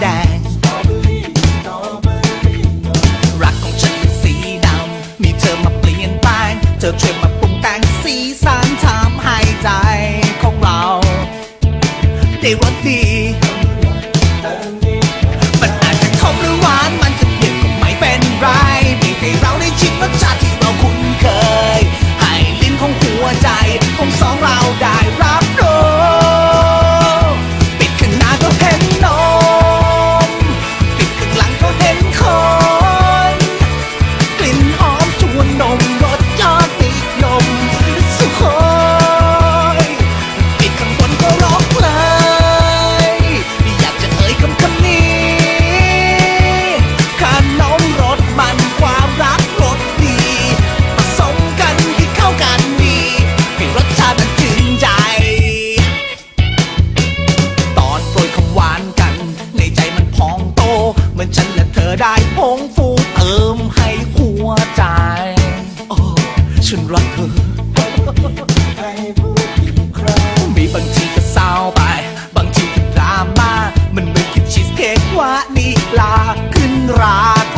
แดง รักของฉันเป็นสีดำ มีเธอมาเปลี่ยนแปลง เธอช่วยมาปรุงแต่งสีสันทำให้ใจของเรา ได้รสดี ฉันรักเธอให้ผู้อีกครั้งมีบางทีก็เศร้าไป บางทีก็ดราม่ามันเหมือนกับชีสเค้กว่านี่ลาขึ้นราโ